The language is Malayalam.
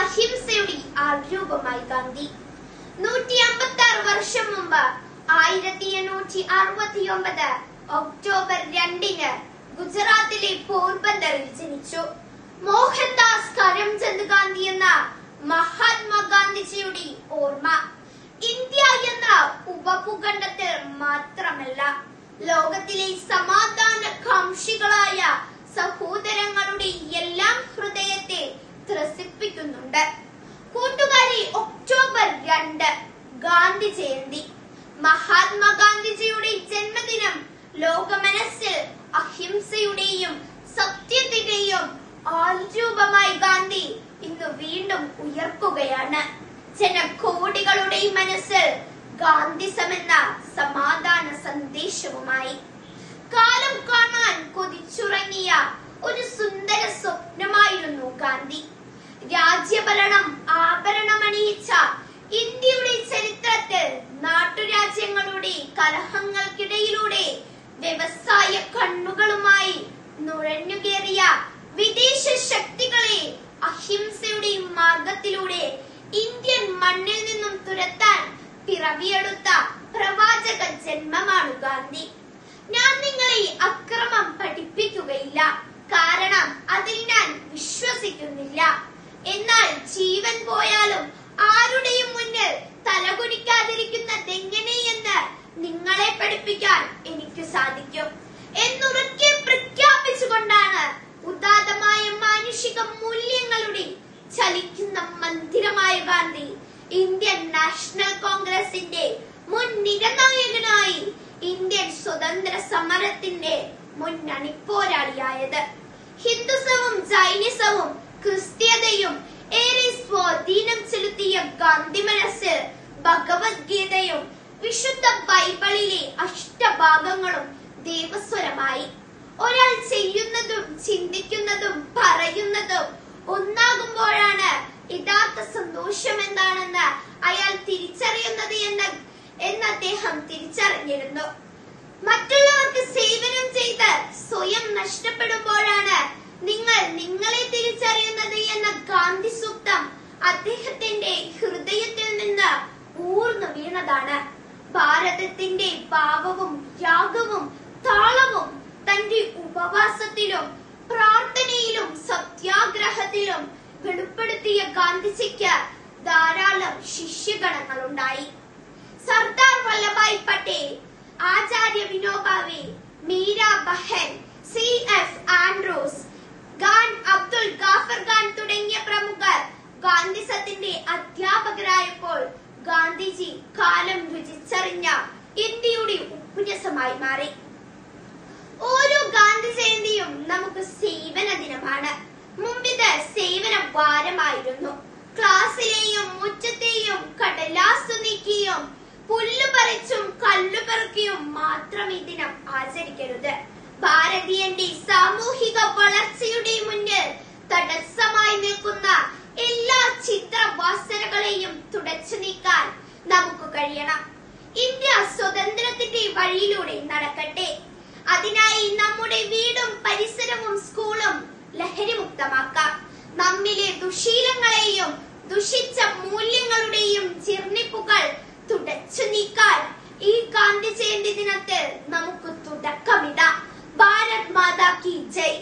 അഹിംസയുടെ ആൾരൂപമായി ഗാന്ധി. നൂറ്റി അമ്പത്തി ആറ് വർഷം മുമ്പ് ആയിരത്തി എണ്ണൂറ്റി അറുപത്തി ഒമ്പത് ഒക്ടോബർ രണ്ടിന് ഗുജറാത്തിലെ പോർബന്ദറിൽ ജനിച്ചു. മോഹൻദാസ് കരംചന്ദ് ഗാന്ധി എന്ന മഹാത്മാഗാന്ധിജിയുടെ ഓർമ്മ. ഇന്ത്യ എന്ന ഉപഭൂഖണ്ഡത്തിൽ മാത്രമല്ല ലോകത്തിലെ സമാധാന കാംക്ഷികളായ സഹോദരങ്ങളുടെ എല്ലാം ഹൃദയത്തെ ത്രസിപ്പിക്കുന്നുണ്ട് കൂട്ടുകാരി ഒക്ടോബർ രണ്ട് ഗാന്ധി ജയന്തി മഹാത്മാഗാന്ധിജിയുടെ ജന്മദിനം ലോക മനസ്സിൽ അഹിംസയുടെയും സത്യത്തിന്റെയും ആൾരൂപമായി ഗാന്ധി ഇന്ന് വീണ്ടും ഉയർക്കുകയാണ്. ജനകോടികളുടെ മനസ്സിൽ ഗാന്ധിസമെന്ന സമാധാന സന്ദേശവുമായി. കാലം കാണാൻ കൊതിച്ചുറങ്ങിയ ഒരു സുന്ദര സ്വപ്നമായിരുന്നു ഗാന്ധി. രാജ്യഭരണം ആഭരണമണിയിച്ച ഇന്ത്യയുടെ ചരിത്രത്തിൽ നാട്ടുരാജ്യങ്ങളുടെ കലഹങ്ങൾക്കിടയിലൂടെ വ്യവസായ കണ്ണുകളുമായി നുഴഞ്ഞുകേറിയ വിദേശ ശക്തികളെ അഹിംസയുടെ മാർഗത്തിലൂടെ ഇന്ത്യൻ മണ്ണിൽ നിന്നും തുരത്താൻ പിറവിയെടുത്ത പ്രവാചക ജന്മമാണ് ഗാന്ധി. ഞാൻ നിങ്ങളെ അക്രമം പഠിപ്പിക്കുകയില്ല. കാരണം അതിൽ ഞാൻ വിശ്വസിക്കുന്നില്ല. എന്നാൽ ജീവൻ പോയാലും ആരുടെയും മുന്നിൽ തലകുനിക്കാതിരിക്കുന്നതെങ്ങനെയെന്ന് നിങ്ങളെ പഠിപ്പിക്കാൻ എനിക്ക് സാധിക്കും. എന്നുറക്കെ പ്രഖ്യാപിച്ചുകൊണ്ടാണ് ഉദാത്തമായ മാനുഷിക മൂല്യങ്ങളുടെ ചലിക്കുന്ന മന്ദിരമായ ഗാന്ധി ഇന്ത്യൻ നാഷണൽ കോൺഗ്രസിന്റെ മുൻ നിരനായകനായി ഇന്ത്യൻ സ്വതന്ത്ര സമരത്തിന്റെ മുൻ അണിപ്പോരാളിയായത് ഹിന്ദുസവും ജൈനിസവും ക്രിസ്ത്യതയും ഏറെ സ്വാധീനം ചെലുത്തിയ ഗാന്ധി മനസ്സിൽ ഭഗവത്ഗീതയും വിശുദ്ധ ബൈബിളിലെ അഷ്ടഭാഗങ്ങളും ദേവസ്വരമായി. ഒരാൾ ചെയ്യുന്നതും ചിന്തിക്കുന്നതും പറയുന്നതും ഒന്നാകുമ്പോഴാണ് യഥാർത്ഥ സന്തോഷം എന്താണെന്ന് അയാൾ തിരിച്ചറിയുന്നത് എന്ന് എന്ന് അദ്ദേഹം തിരിച്ചറിഞ്ഞിരുന്നു. മറ്റുള്ളവർക്ക് സേവനം ചെയ്ത് സ്വയം നഷ്ടപ്പെടുമ്പോഴാണ് നിങ്ങൾ നിങ്ങളെ എന്ന ഗാന്ധി സൂക്തം അദ്ദേഹത്തിന്റെ ഹൃദയത്തിൽ നിന്ന് ഊർന്നു വീണതാണ്. ഭാരതത്തിന്റെ ഭാവവും യാഗവും താളവും തന്റെ ഉപവാസത്തിലും പ്രാർത്ഥനയിലും സത്യാഗ്രഹത്തിലും വെളിപ്പെടുത്തിയ ഗാന്ധിജിക്ക് ധാരാളം ശിഷ്യഗണങ്ങൾ ഉണ്ടായി Sardar Vallabhbhai Patel Acharya Vinoba Bhave Meera Behn C F Andrews Gandhiji കാലം രുചിച്ചറിഞ്ഞ ഇന്ത്യയുടെ ഉപ്പുരസമായി മാറി. ഓരോ ഗാന്ധി ജയന്തിയും നമുക്ക് സേവന ദിനമാണ്. മുമ്പിത് സേവന വാരമായിരുന്നു. ക്ലാസ്സിലെയും മുറ്റത്തെയും കടലാസു നീക്കിയും പുല്ലു പറിച്ചും കല്ലു പെറുക്കിയും മാത്രം ഈ ദിനം ആചരിക്കരുത്. ഭാരതീയന്റെ സാമൂഹിക വളർച്ചയുടെ മുന്നിൽ തടസ്സമായി നിൽക്കുന്ന എല്ലാ ചിത്രവാസനകളെയും തുടച്ചു നീക്കാൻ നമുക്ക് കഴിയണം ഇന്ത്യ സ്വതന്ത്രത്തിന്റെ വഴിയിലൂടെ നടക്കട്ടെ. അതിനായി നമ്മുടെ വീടും പരിസരവും സ്കൂളും ലഹരിമുക്തമാക്കാം. നമ്മിലെ ദുശീലങ്ങളെയും ദുഷിച്ച മൂല്യങ്ങളുടെയും ജീർണിപ്പുകൾ തുടച്ചു നീക്കാൻ ഈ ഗാന്ധി ജയന്തി ദിനത്തിൽ നമുക്ക് തുടക്കമിടാം ഭാരത് മാതാ കി ജയ്.